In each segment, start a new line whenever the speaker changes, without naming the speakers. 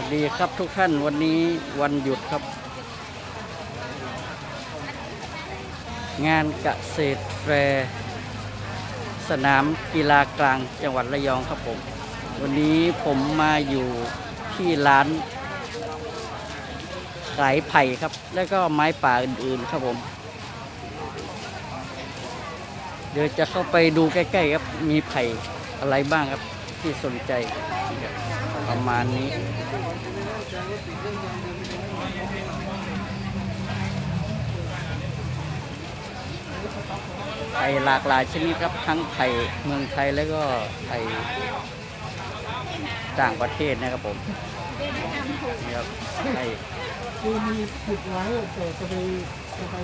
วัสดีครับทุกท่านวันนี้วันหยุดครับ งานเกษตรแฟร์สนามกีฬากลางจังหวัดระยองครับผม วันนี้ผมมาอยู่ที่ร้านขายไผ่ครับ แล้วก็ไม้ป่าอื่นๆครับผม เดี๋ยวจะเข้าไปดูใกล้ๆครับ มีไผ่อะไรบ้างครับที่สนใจประมาณนี้ ไผ่หลากหลายชนิดครับทั้งไผ่เมืองไทยแล้วก็ไผ่ต่างประเทศนะครับผมนี่ครับไผ่
คือมีจุดไว้แต่จะไปจะไป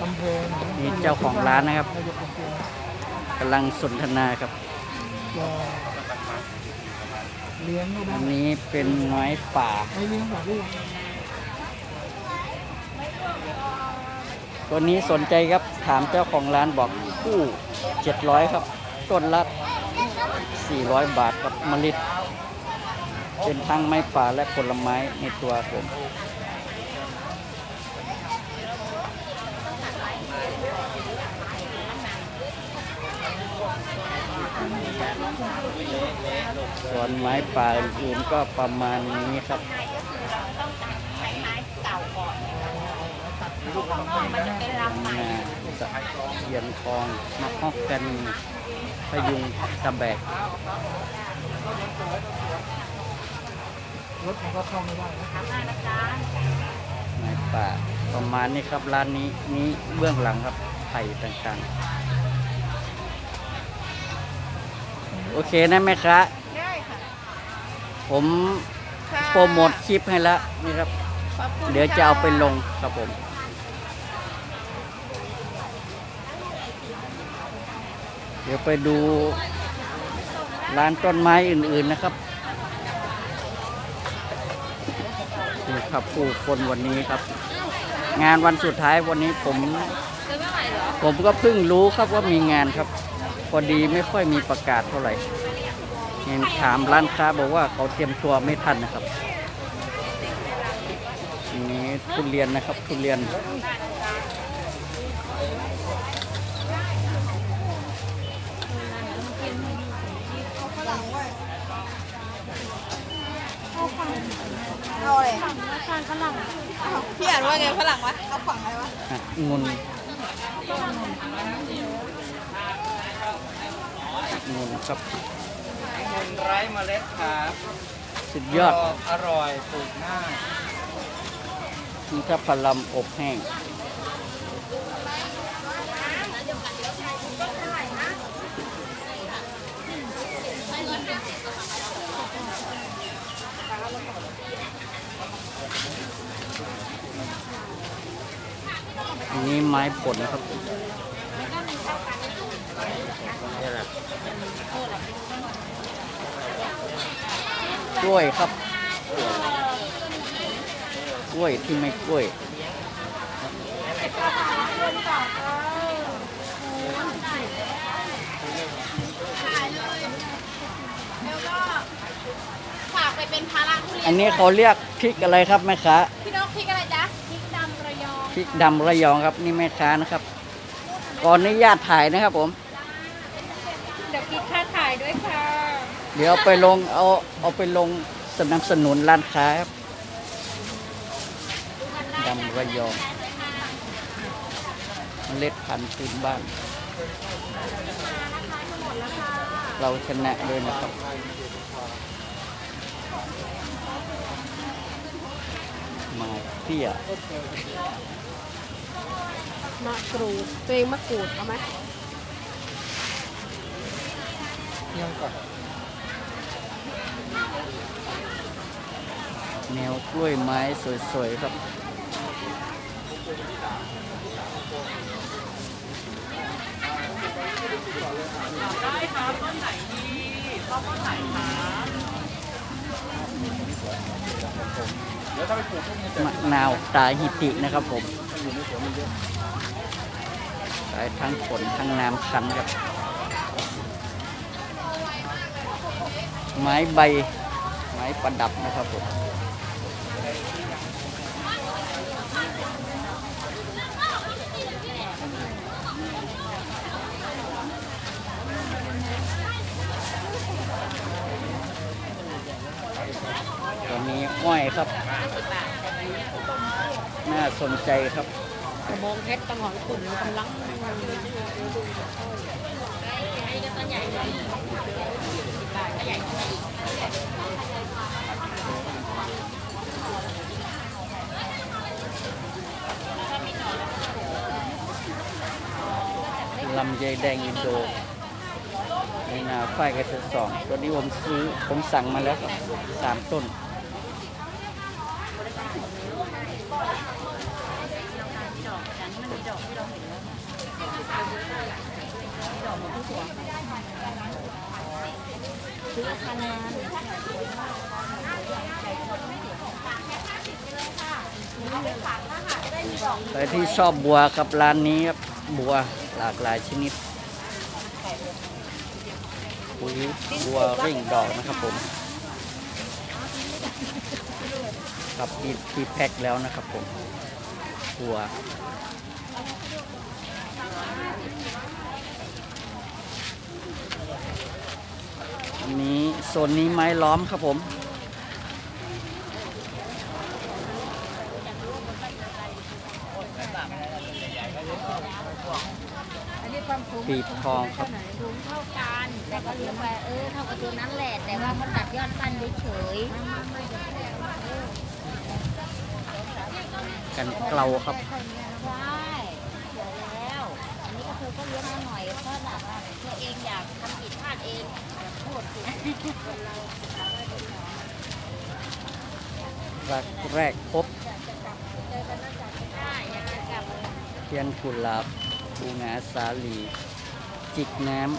กำแพง
นี่เจ้าของร้านนะครับ
นายกกำแพง
กำลังสนทนาครับ
จะเลี้ยงก็ได้
อันนี้เป็นไม้ป่า
ให้เลี้ยงแบบนี้
ตัวนี้สนใจครับถามเจ้าของร้านบอกคู่700 ครับ ต้นละ400 บาทกับมะลิดเป็นทั้งไม้ป่าและผลไม้ในตัวผมส่วนไม้ป่าอื่นๆก็ประมาณนี้ครับ
มันจะเป็นรังใหม่
นาตะเคียนทองมะฮอกกันพยุงตะแบก
รถมันก็เข้าไม่ได้นะ
ทำงานนะจ๊ะ
ในป่าประมาณนี้ครับร้านนี้นี้เบื้องหลังครับไผ่ต่างๆ โอเคนะแม่ค้า
ได้ค่ะ
ผม
ค่ะ
โปรโมทคลิปให้แล้วนี่ครับ
ขอบคุณ
เดี๋ยวจะเอาไปลงครับผม เดี๋ยวไปดูร้านต้นไม้อื่นๆนะครับนี่ครับผู้คนวันนี้ครับ งานวันสุดท้ายวันนี้ผม ผมก็เพิ่งรู้ครับว่ามีงานครับ พอดีไม่ค่อยมีประกาศเท่าไหร่เห็นถามร้านค้าบอกว่าเขาเตรียมตัวไม่ทันนะครับนนี้ทุเรียนนะครับทุเรียน
เอาเลยทานฝรั่งพี่อ่านว่าไงฝรั่งวะเอาฝั่งอะไรวะ
อะงุนงุนครับ
เงินไร้เมล็ดครับ
สุดยอด
กรบอร่อยปลูกง่าย
นี่ครับพะลำอบแห้ง อันนี้ไม้ผลครับกล้วยครับกล้วยที่ไม่กล้วย
แล้วก็ฝากไปเป็นภาระทุเรียน
อันนี้เขาเรียกพริกอะไรครับแม่ค้า
พี่นกพริกอะไรจ๊ะพริกดำ ระยอง
พริกดำระยองครับ นี่แม่ค้านะครับขออนุญาตถ่ายนะครับผม
เดี๋ยวคิดค่าถ่ายด้วยค่ะ
เดี๋ยวเอาไปลงเอาเอาไปลงสนับสนุนร้านค้าครับดำระยองเมล็ดพันธุ์พื้นบ้าน เราชนะเลยนะครับมาเตี้ย
มะกรูดตัวเองมะกรูดเอาไหม
ยังก่อน
แนวกล้วยไม้สวยๆครับ
เดี๋ยวถ้าไปปลูกพวกนี้จะ
มะนาวตาฮิตินะครับผม ขายทั้งผลทั้งน้ำคันครับ ไม้ใบ ไม้ประดับนะครับผมตัวนี้อ้อยครับ น่าสนใจครับ
กระบองเพชรตังหอนขุนกำลัง
ลำไยแดงอินโดในนาฝ้ายกระเทือสองตัวนี้ผมซื้อผมสั่งมาแล้วสามต้น
ซื้อคานา
ใครที่ชอบบัวกับร้านนี้ครับบัวหลากหลายชนิดปุ๋ยบัวริ่งดอกนะครับผมครับที่ที่แพ็คแล้วนะครับผมบัว อันนี้ โซนนี้ไม้ล้อมครับผม ปีบทองครับ
สูงเท่ากันแต่ก็เลี้ยงไปเออเท่ากับตัวนั้นแหละ แต่ว่าเขาตัดยอดสั้นเฉย
กันเกลาครับ
ๆ ก็เลี้ยงมาหน่อยเพราะแบบว่าตัวเองอยากทำผิดพลาดเองอยา
กโทษ
คนเรารกแรกพบ
เทียนกุหลาบบูงาสาลี จิกน้ำ